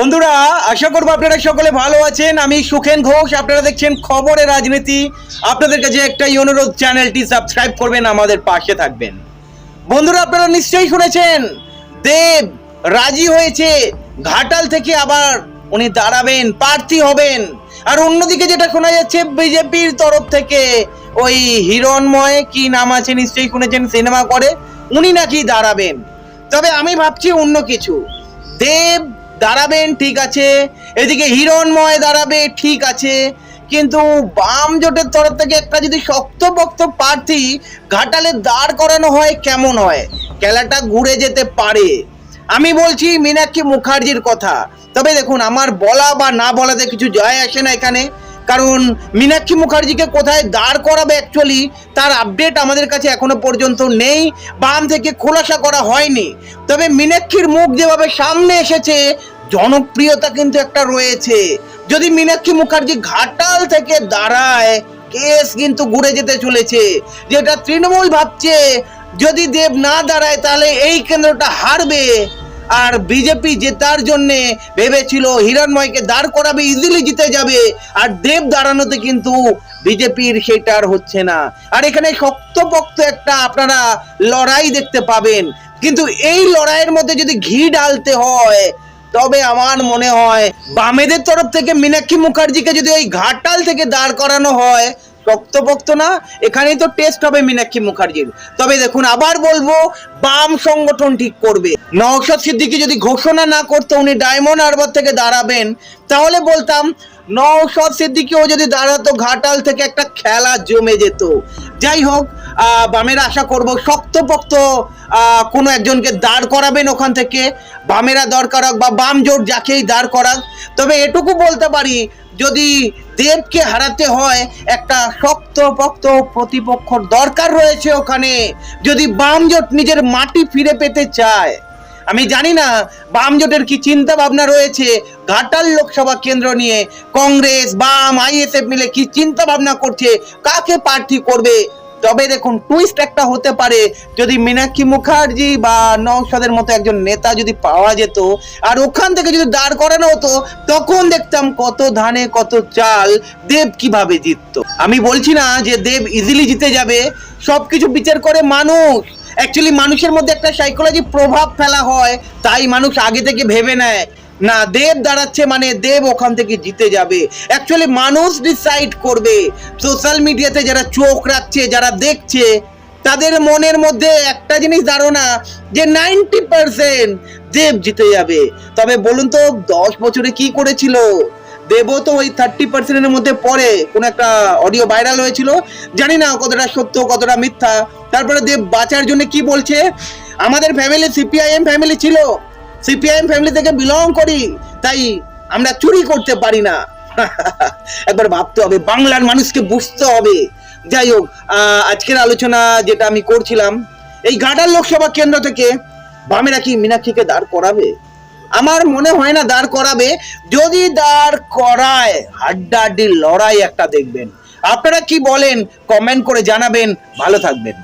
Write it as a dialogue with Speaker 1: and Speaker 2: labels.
Speaker 1: বন্ধুরা, আশা করব আপনারা সকলে ভালো আছেন। আমি সুখেন ঘোষ, আপনারা দেখছেন খবরের রাজনীতি। আপনাদের কাছে একটাই অনুরোধ, চ্যানেলটি সাবস্ক্রাইব করবেন, আমাদের পাশে থাকবেন। বন্ধুরা, আপনারা নিশ্চয়ই শুনেছেন, দেব রাজি হয়েছে, ঘাটাল থেকে আবার উনি দাঁড়াবেন, প্রার্থী হবেন। আর অন্যদিকে যেটা শোনা যাচ্ছে, বিজেপির তরফ থেকে ওই হিরণময়, কি নাম আছে, নিশ্চয়ই শুনেছেন, সিনেমা করে, উনি নাকি দাঁড়াবেন। তবে আমি ভাবছি অন্য কিছু। দেব দাঁড়াবেন, ঠিক আছে। এদিকে হিরণময় দাঁড়াবে, ঠিক আছে। কিন্তু বাম জোটের তরফ থেকে একটা যদি শক্তপক্ত প্রার্থী ঘাটালে দাঁড় করানো হয়, কেমন হয়? খেলাটা ঘুরে যেতে পারে। আমি বলছি, মীনাক্ষী মুখার্জির কথা। তবে দেখুন, আমার বলা বা না বলাতে কিছু যায় আসে না এখানে। কারণ মীনাক্ষী মুখার্জিকে কোথায় দাঁড় করাবে অ্যাকচুয়ালি তার আপডেট আমাদের কাছে এখনও পর্যন্ত নেই, বাম থেকে খোলাসা করা হয়নি। তবে মীনাক্ষীর মুখ যেভাবে সামনে এসেছে, জনপ্রিয়তা কিন্তু একটা রয়েছে। যদি মীনাক্ষী মুখার্জি ঘাটাল থেকে দাঁড়ায় কেস কিন্তু ঘুরে যেতে চলেছে। যেটা তৃণমূল ভাবছে, যদি দেব না দাঁড়ায়, তাহলে এই কেন্দ্রটা হারবে। আর বিজেপি জেতার জন্য ভেবেছিল হিরণময়কে দাঁড় করাবে, ইজিলি জিতে যাবে, আর দেব দাঁড়ানোতে কিন্তু বিজেপির সেটা আর হচ্ছে না। আর এখানে শক্তপোক্ত একটা আপনারা লড়াই দেখতে পাবেন। কিন্তু এই লড়াইয়ের মধ্যে যদি ঘি ডালতে হয়, তবে আমার মনে হয় বামেদের তরফ থেকে মীনাক্ষী মুখার্জিকে যদি ওই ঘাটাল থেকে দাঁড় করানো হয় শক্তপোক্ত না, এখানেই তো টেস্ট হবে মীনাক্ষী মুখার্জির। তবে দেখুন, আবার বলব, বাম সংগঠন ঠিক করবে। নওশাদ সিদ্দিকি যদি ঘোষণা না করতো, উনি ডায়মন্ড হারবার থেকে দাঁড়াবেন, তাহলে বলতাম, নওশাদ সিদ্দিকিও যদি দাঁড়াতো, ঘাটাল থেকে একটা খেলা জমে যেত। যাই হোক বামেরা আশা করব, শক্তপোক্ত কোনো একজনকে দাঁড় করাবেন ওখান থেকে। বামেরা দরকার হোক বা বাম জোট যাকেই দাঁড় করাক। তবে এটুকু বলতে পারি যদি দেবকে হারাতে হয়, একটা শক্ত পক্ত প্রতিপক্ষর দরকার রয়েছে ওখানে। যদি বামজোট নিজের মাটি ফিরে পেতে চায়। আমি জানি না বাম জোটের কি চিন্তা ভাবনা রয়েছে। ঘাটাল লোকসভা কেন্দ্র নিয়ে কংগ্রেস বাম আইএসএফ মিলে কি চিন্তা ভাবনা করছে, কাকে প্রার্থী করবে? তবে দেখুন টুইস্ট একটা হতে পারে যদি মীনাক্ষী মুখার্জি বা নৌসাদের মতো একজন নেতা যদি পাওয়া যেত, আর ওখান থেকে যদি দাঁড় করানো হতো, তখন দেখতাম কত ধানে কত চাল দেব কীভাবে জিততো। আমি বলছি না যে দেব ইজিলি জিতে যাবে, সবকিছু বিচার করে মানুষ। অ্যাকচুয়ালি মানুষের মধ্যে একটা সাইকোলজি প্রভাব ফেলা হয়, তাই মানুষ আগে থেকে ভেবে নেয়। না, দেব দাঁড়াচ্ছে মানে দেব ওখান থেকে জিতে যাবে। অ্যাকচুয়ালি মানুষ ডিসাইড করবে। সোশ্যাল মিডিয়াতে যারা চোখ রাখছে, যারা দেখছে, তাদের মনের মধ্যে একটা জিনিস ধারণা যে নাইনটি পার্সেন্ট দেব জিতে যাবে। তবে বলুন তো, দশ বছরে কি করেছিল? দেবও তো ওই থার্টি পার্সেন্টের মধ্যে পড়ে। কোনো একটা অডিও ভাইরাল হয়েছিল। জানি না কতটা সত্য, কতটা মিথ্যা। তারপরে দেব বাঁচার জন্য কি বলছে? আমাদের ফ্যামিলি সিপিআইএম ফ্যামিলি ছিল। সিপিআইএম ফ্যামিলি থেকে বিলং করি, তাই আমরা চুরি করতে পারি না। একবার ভাবতে হবে, বাংলার মানুষকে বুঝতে হবে। যাই হোক আজকের আলোচনা যেটা আমি করছিলাম, এই ঘাটাল লোকসভা কেন্দ্র থেকে বামেরা কি মীনাক্ষীকে দাঁড় করাবে? আমার মনে হয় না দাঁড় করাবে। যদি দাঁড় করায় হাড্ডাহাড্ডি লড়াই একটা দেখবেন। আপনারা কি বলেন কমেন্ট করে জানাবেন। ভালো থাকবেন।